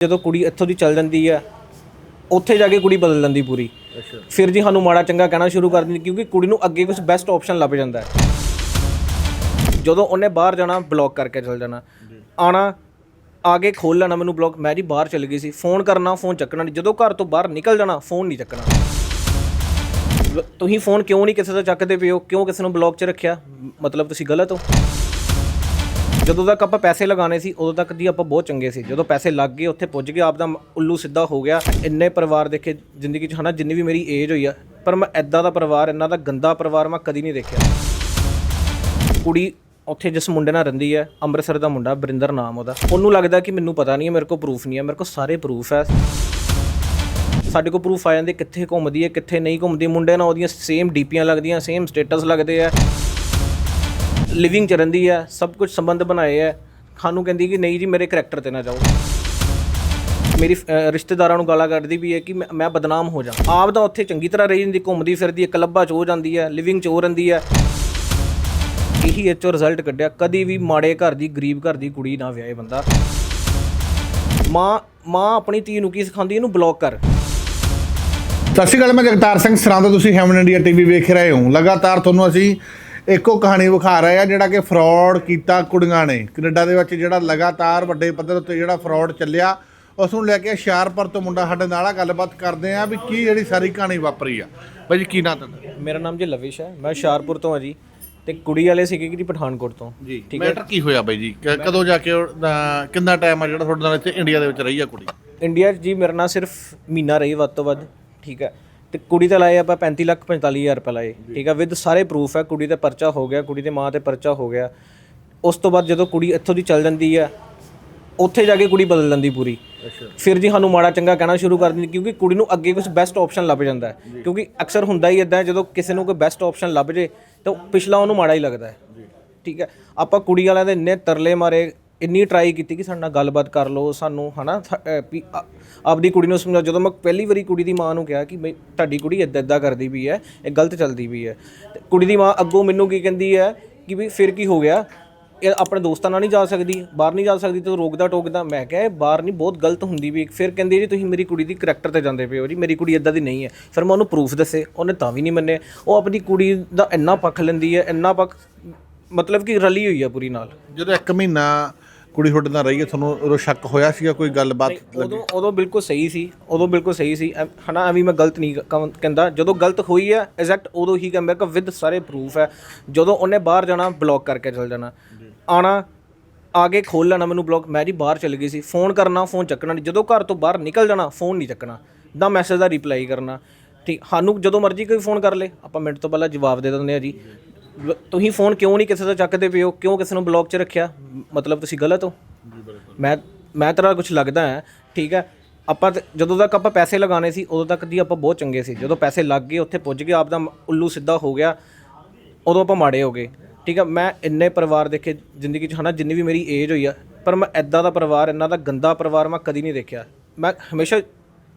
ਜਦੋਂ ਕੁੜੀ ਇੱਥੋਂ ਦੀ ਚੱਲ ਜਾਂਦੀ ਹੈ ਉੱਥੇ ਜਾ ਕੇ ਕੁੜੀ ਬਦਲ ਜਾਂਦੀ ਪੂਰੀ। ਅੱਛਾ। ਫਿਰ ਜੀ ਸਾਨੂੰ ਮਾੜਾ ਚੰਗਾ ਕਹਿਣਾ ਸ਼ੁਰੂ ਕਰ ਦਿੰਦੀ ਕਿਉਂਕਿ ਕੁੜੀ ਨੂੰ ਅੱਗੇ ਕੁਝ ਬੈਸਟ ਆਪਸ਼ਨ ਲੱਭ ਜਾਂਦਾ ਹੈ। ਜਦੋਂ ਉਹਨੇ ਬਾਹਰ ਜਾਣਾ ਬਲੌਕ ਕਰਕੇ ਚਲ ਜਾਣਾ। ਆਣਾ ਆਗੇ ਖੋਲ ਲੈਣਾ ਮੈਨੂੰ ਬਲੌਕ ਮੈਂ ਜੀ ਬਾਹਰ ਚਲ ਗਈ ਸੀ। ਫੋਨ ਕਰਨਾ ਫੋਨ ਚੱਕਣਾ ਨਹੀਂ। ਜਦੋਂ ਘਰ ਤੋਂ ਬਾਹਰ ਨਿਕਲ ਜਾਣਾ ਫੋਨ ਨਹੀਂ ਚੱਕਣਾ। ਤੁਸੀਂ ਫੋਨ ਕਿਉਂ ਨਹੀਂ ਕਿਸੇ ਦਾ ਚੱਕਦੇ ਪਏ ਹੋ? ਕਿਉਂ ਕਿਸੇ ਨੂੰ ਬਲੌਕ 'ਚ ਰੱਖਿਆ? ਮਤਲਬ ਤੁਸੀਂ ਗਲਤ ਹੋ? ਜਦੋਂ ਤੱਕ ਆਪਾਂ ਪੈਸੇ ਲਗਾਣੇ ਸੀ, ਉਦੋਂ ਤੱਕ ਦੀ ਆਪਾਂ ਬਹੁਤ ਚੰਗੇ ਸੀ। ਜਦੋਂ ਪੈਸੇ ਲੱਗ ਗਏ, ਉੱਥੇ ਪੁੱਜ ਗਏ, ਆਪਦਾ ਉੱਲੂ ਸਿੱਧਾ ਹੋ ਗਿਆ। ਇੰਨੇ ਪਰਿਵਾਰ ਦੇਖੇ, ਜ਼ਿੰਦਗੀ 'ਚ ਹਨਾ, ਜਿੰਨੀ ਵੀ ਮੇਰੀ ਏਜ ਹੋਈ ਆ, ਪਰ ਮੈਂ ਐਦਾਂ ਦਾ ਪਰਿਵਾਰ, ਇੰਨਾ ਦਾ ਗੰਦਾ ਪਰਿਵਾਰ ਮੈਂ ਕਦੀ ਨਹੀਂ ਦੇਖਿਆ। ਕੁੜੀ ਉੱਥੇ ਜਿਸ ਮੁੰਡੇ ਨਾਲ ਰਹਿੰਦੀ ਹੈ ਅੰਮ੍ਰਿਤਸਰ ਦਾ ਮੁੰਡਾ ਬਰਿੰਦਰ ਨਾਮ ਉਹਦਾ। ਉਹਨੂੰ ਲੱਗਦਾ ਕਿ ਮੈਨੂੰ ਪਤਾ ਨਹੀਂ ਹੈ ਮੇਰੇ ਕੋਲ ਪ੍ਰੂਫ ਨਹੀਂ ਹੈ ਮੇਰੇ ਕੋਲ ਸਾਰੇ ਪ੍ਰੂਫ ਹੈ ਸਾਡੇ ਕੋਲ ਪ੍ਰੂਫ ਆ ਜਾਂਦੇ, ਕਿੱਥੇ ਘੁੰਮਦੀ ਹੈ ਕਿੱਥੇ ਨਹੀਂ ਘੁੰਮਦੀ। ਮੁੰਡੇ ਨਾਲ ਉਹਦੀਆਂ ਸੇਮ ਡੀਪੀਆਂ ਲੱਗਦੀਆਂ ਸੇਮ ਸਟੇਟਸ ਲੱਗਦੇ ਆ। ਲਿਵਿੰਗ ਚ ਰਹਿੰਦੀ ਹੈ ਸਭ ਕੁਝ ਸੰਬੰਧ ਬਣਾਏ ਹੈ ਖਾਨੂੰ ਕਹਿੰਦੀ ਕਿ ਨਹੀਂ ਜੀ, ਮੇਰੇ ਕਰੈਕਟਰ ਤੇ ਨਾ ਜਾਓ। ਮੇਰੀ ਰਿਸ਼ਤੇਦਾਰਾਂ ਨੂੰ ਗਾਲਾਂ ਕੱਢਦੀ ਵੀ ਹੈ ਕਿ ਮੈਂ- ਬਦਨਾਮ ਹੋ ਜਾ। ਆਪ ਤਾਂ ਉੱਥੇ ਚੰਗੀ ਤਰ੍ਹਾਂ ਰਹੀ ਜਾਂਦੀ, ਘੁੰਮਦੀ ਫਿਰਦੀ ਹੈ ਕਲੱਬਾਂ ਚ ਹੋ ਜਾਂਦੀ ਹੈ ਲਿਵਿੰਗ ਚ ਹੋ ਰਹਿੰਦੀ ਹੈ। ਇਹੀ ਇਹ ਚੋਂ ਰਿਜ਼ਲਟ ਕੱਢਿਆ। ਕਦੀ ਵੀ ਮਾੜੇ ਘਰ ਦੀ, ਗਰੀਬ ਘਰ ਦੀ ਕੁੜੀ ਨਾ ਵਿਆਹੇ ਬੰਦਾ। ਮਾਂ ਮਾਂ ਆਪਣੀ ਧੀ ਨੂੰ ਕੀ ਸਿਖਾਉਂਦੀ, ਇਹਨੂੰ ਬਲੌਕ ਕਰ। ਸਤਿ ਸ਼੍ਰੀ ਅਕਾਲ, ਮੈਂ ਜਗਤਾਰ ਸਿੰਘ ਸਰਾਂ ਤੁਸੀਂ ਹੈਮਨ ਇੰਡੀਆ ਟੀਵੀ ਵੇਖ ਰਹੇ ਹੋ। ਲਗਾਤਾਰ ਤੁਹਾਨੂੰ ਅਸੀਂ ਇੱਕੋ ਕਹਾਣੀ ਵਿਖਾ ਰਹੇ ਆ ਜਿਹੜਾ ਕਿ ਫਰਾਡ ਕੀਤਾ ਕੁੜੀਆਂ ਨੇ। ਕੈਨੇਡਾ ਦੇ ਵਿੱਚ ਜਿਹੜਾ ਲਗਾਤਾਰ ਵੱਡੇ ਪੱਧਰ ਉੱਤੇ ਜਿਹੜਾ ਫਰਾਡ ਚੱਲਿਆ ਉਸ ਨੂੰ ਲੈ ਕੇ ਹੁਸ਼ਿਆਰਪੁਰ ਤੋਂ ਮੁੰਡਾ ਸਾਡੇ ਨਾਲ ਆ ਗੱਲਬਾਤ ਕਰਦੇ ਆ ਵੀ ਕੀ ਜਿਹੜੀ ਸਾਰੀ ਕਹਾਣੀ ਵਾਪਰੀ ਆ। ਬਾਈ ਜੀ ਕੀ ਨਾਂ ਤੁਹਾਡਾ? ਮੇਰਾ ਨਾਮ ਜੀ ਲਵਿਸ਼ ਹੈ ਮੈਂ ਹੁਸ਼ਿਆਰਪੁਰ ਤੋਂ ਹਾਂ ਜੀ ਤੇ ਕੁੜੀ ਵਾਲੇ ਸੀਗੇ ਕਿ ਜੀ ਪਠਾਨਕੋਟ ਤੋਂ। ਜੀ ਠੀਕ ਹੈ ਮੈਟਰ ਕੀ ਹੋਇਆ ਬਾਈ ਜੀ? ਕ- ਕਦੋਂ ਜਾ ਕੇ ਉਹ, ਅਹ, ਕਿੰਨਾ ਟਾਈਮ ਆ ਜਿਹੜਾ ਤੁਹਾਡੇ ਨਾਲ ਇੱਥੇ ਇੰਡੀਆ ਦੇ ਵਿੱਚ ਰਹੀ ਆ ਕੁੜੀ? ਇੰਡੀਆ 'ਚ ਜੀ ਮੇਰੇ ਨਾਲ ਸਿਰਫ ਮਹੀਨਾ ਰਹੀ ਵੱਧ ਤੋਂ ਵੱਧ ਠੀਕ ਹੈ। ਤੇ ਕੁੜੀ ਤੇ ਲਾਏ ਆਪਾਂ 35 ਲੱਖ 45000 ਰੁਪਏ ਲਾਏ। ਠੀਕ ਹੈ ਵਿਦ ਸਾਰੇ ਪ੍ਰੂਫ ਹੈ ਕੁੜੀ ਤੇ ਪਰਚਾ ਹੋ ਗਿਆ ਕੁੜੀ ਦੇ ਮਾਂ ਤੇ ਪਰਚਾ ਹੋ ਗਿਆ। ਉਸ ਤੋਂ ਬਾਅਦ ਜਦੋਂ ਕੁੜੀ ਇੱਥੋਂ ਦੀ ਚੱਲ ਜਾਂਦੀ ਹੈ ਉੱਥੇ ਜਾ ਕੇ ਕੁੜੀ ਬਦਲ ਜਾਂਦੀ ਪੂਰੀ। ਫਿਰ ਜੀ ਸਾਨੂੰ ਮਾੜਾ ਚੰਗਾ ਕਹਿਣਾ ਸ਼ੁਰੂ ਕਰ ਦਿੰਦੀ ਕਿਉਂਕਿ ਕੁੜੀ ਨੂੰ ਅੱਗੇ ਕੁਝ ਬੈਸਟ ਆਪਸ਼ਨ ਲੱਭ ਜਾਂਦਾ ਹੈ। ਕਿਉਂਕਿ ਅਕਸਰ ਹੁੰਦਾ ਹੀ ਇਦਾਂ ਜਦੋਂ ਕਿਸੇ ਨੂੰ ਕੋਈ ਬੈਸਟ ਆਪਸ਼ਨ ਲੱਭ ਜੇ ਤਾਂ ਪਿਛਲਾ ਉਹਨੂੰ ਮਾੜਾ ਹੀ ਲੱਗਦਾ ਹੈ। ਠੀਕ ਹੈ ਆਪਾਂ ਕੁੜੀ ਵਾਲਿਆਂ ਦੇ ਇੰਨੇ ਤਰਲੇ ਮਾਰੇ ਇੰਨੀ ਟਰਾਈ ਕੀਤੀ ਕਿ ਸਾਡੇ ਨਾਲ ਗੱਲਬਾਤ ਕਰ ਲਓ, ਸਾਨੂੰ ਹਨਾ, ਥ- ਅਹ ਆਪਦੀ ਕੁੜੀ ਨੂੰ ਸਮਝਾ ਜਦੋਂ ਮੈਂ ਪਹਿਲੀ ਵਾਰੀ ਕੁੜੀ ਦੀ ਮਾਂ ਨੂੰ ਕਿਹਾ ਕਿ ਬਈ ਤੁਹਾਡੀ ਕੁੜੀ ਇੱਦਾਂ ਇੱਦਾਂ ਕਰਦੀ ਵੀ ਹੈ, ਇਹ ਗਲਤ ਚੱਲਦੀ ਵੀ ਹੈ, ਤੇ ਕੁੜੀ ਦੀ ਮਾਂ ਅੱਗੋਂ ਮੈਨੂੰ ਕੀ ਕਹਿੰਦੀ ਹੈ ਕਿ ਵੀ ਫਿਰ ਕੀ ਹੋ ਗਿਆ? ਇਹ ਆਪਣੇ ਦੋਸਤਾਂ ਨਾਲ ਨਹੀਂ ਜਾ ਸਕਦੀ, ਬਾਹਰ ਨਹੀਂ ਜਾ ਸਕਦੀ, ਤੇ ਰੋਕਦਾ ਟੋਕਦਾ। ਮੈਂ ਕਿਹਾ, ਇਹ ਬਾਹਰ ਨਹੀਂ, ਬਹੁਤ ਗਲਤ ਹੁੰਦੀ ਵੀ ਫਿਰ ਕਹਿੰਦੀ ਜੀ, ਤੁਸੀਂ ਮੇਰੀ ਕੁੜੀ ਦੀ ਕਰੈਕਟਰ ਤੇ ਜਾਂਦੇ ਪਏ ਹੋ ਜੀ, ਮੇਰੀ ਕੁੜੀ ਇਦਾਂ ਦੀ ਨਹੀਂ ਹੈ। ਫਿਰ ਮੈਂ ਉਹਨੂੰ ਪ੍ਰੂਫ ਦੱਸੇ, ਉਹਨੇ ਤਾਂ ਵੀ ਨਹੀਂ ਮੰਨੇ। ਉਹ ਆਪਣੀ ਕੁੜੀ ਦਾ ਇੰਨਾ ਪੱਖ ਲੈਂਦੀ ਹੈ, ਇੰਨਾ ਪੱਖ, ਮਤਲਬ ਕਿ ਰਲੀ ਹੋਈ ਹੈ ਪੂਰੀ ਨਾਲ। ਜਦੋਂ ਇੱਕ ਮਹੀਨਾ ਕੁੜੀ ਤੁਹਾਡੇ ਨਾਲ ਰਹੀ ਹੈ ਤੁਹਾਨੂੰ ਉਦੋਂ ਸ਼ੱਕ ਹੋਇਆ ਸੀਗਾ ਕੋਈ ਗੱਲਬਾਤ ਉਦੋਂ ਉਦੋਂ ਬਿਲਕੁਲ ਸਹੀ ਸੀ ਉਦੋਂ ਬਿਲਕੁਲ ਸਹੀ ਸੀ। ਐ- ਹਨਾ ਐਵੇਂ ਮੈਂ ਗਲਤ ਨਹੀਂ ਕਹਿੰਦਾ। ਜਦੋਂ ਗਲਤ ਹੋਈ ਹੈ ਐਗਜ਼ੈਕਟ ਉਦੋਂ ਹੀ ਕਹਿੰਦਾ ਕਿ ਵਿਦ ਸਾਰੇ ਪ੍ਰੂਫ ਹੈ ਜਦੋਂ ਉਹਨੇ ਬਾਹਰ ਜਾਣਾ ਬਲੌਕ ਕਰਕੇ ਚਲ ਜਾਣਾ। ਆਣਾ ਆਗੇ ਖੋਲ ਲੈਣਾ ਮੈਨੂੰ ਬਲੌਕ ਮੈਂ ਜੀ ਬਾਹਰ ਚਲ ਗਈ ਸੀ। ਫੋਨ ਕਰਨਾ ਫੋਨ ਚੱਕਣਾ ਨਹੀਂ। ਜਦੋਂ ਘਰ ਤੋਂ ਬਾਹਰ ਨਿਕਲ ਜਾਣਾ ਫੋਨ ਨਹੀਂ ਚੱਕਣਾ। ਦਾ ਮੈਸੇਜ ਦਾ ਰਿਪਲਾਈ ਕਰਨਾ। ਠੀਕ ਸਾਨੂੰ ਜਦੋਂ ਮਰਜ਼ੀ ਕੋਈ ਫੋਨ ਕਰ ਲੇ। ਆਪਾਂ ਮਿੰਟ ਤੋਂ ਪਹਿਲਾਂ ਜਵਾਬ ਦੇ ਦਿੰਦੇ ਆ ਜੀ। ਲ- ਤੁਸੀਂ ਫੋਨ ਕਿਉਂ ਨਹੀਂ ਕਿਸੇ ਦਾ ਚੱਕਦੇ ਪਏ ਹੋ? ਕਿਉਂ ਕਿਸੇ ਨੂੰ ਬਲੌਕ 'ਚ ਰੱਖਿਆ? ਮਤਲਬ ਤੁਸੀਂ ਗਲਤ ਹੋ? ਮੈਂ ਮੈਂ ਤੇਰਾ ਕੁਝ ਲੱਗਦਾ ਹੈ, ਠੀਕ ਹੈ? ਆਪਾਂ ਤੇ- ਜਦੋਂ ਤੱਕ ਆਪਾਂ ਪੈਸੇ ਲਗਾਣੇ ਸੀ, ਉਦੋਂ ਤੱਕ ਦੀ ਆਪਾਂ ਬਹੁਤ ਚੰਗੇ ਸੀ। ਜਦੋਂ ਪੈਸੇ ਲੱਗ ਗਏ, ਉੱਥੇ ਪੁੱਜ ਗਏ, ਆਪਦਾ ਉੱਲੂ ਸਿੱਧਾ ਹੋ ਗਿਆ, ਉਦੋਂ ਆਪਾਂ ਮਾੜੇ ਹੋ ਗਏ। ਠੀਕ ਹੈ? ਮੈਂ ਇੰਨੇ ਪਰਿਵਾਰ ਦੇਖੇ, ਜ਼ਿੰਦਗੀ 'ਚ ਹਨਾ, ਜਿੰਨੀ ਵੀ ਮੇਰੀ ਏਜ ਹੋਈ ਆ, ਪਰ ਮੈਂ ਐਦਾਂ ਦਾ ਪਰਿਵਾਰ, ਇੰਨਾ ਦਾ ਗੰਦਾ ਪਰਿਵਾਰ ਮੈਂ ਕਦੀ ਨਹੀਂ ਦੇਖਿਆ। ਮੈਂ ਹਮੇਸ਼ਾ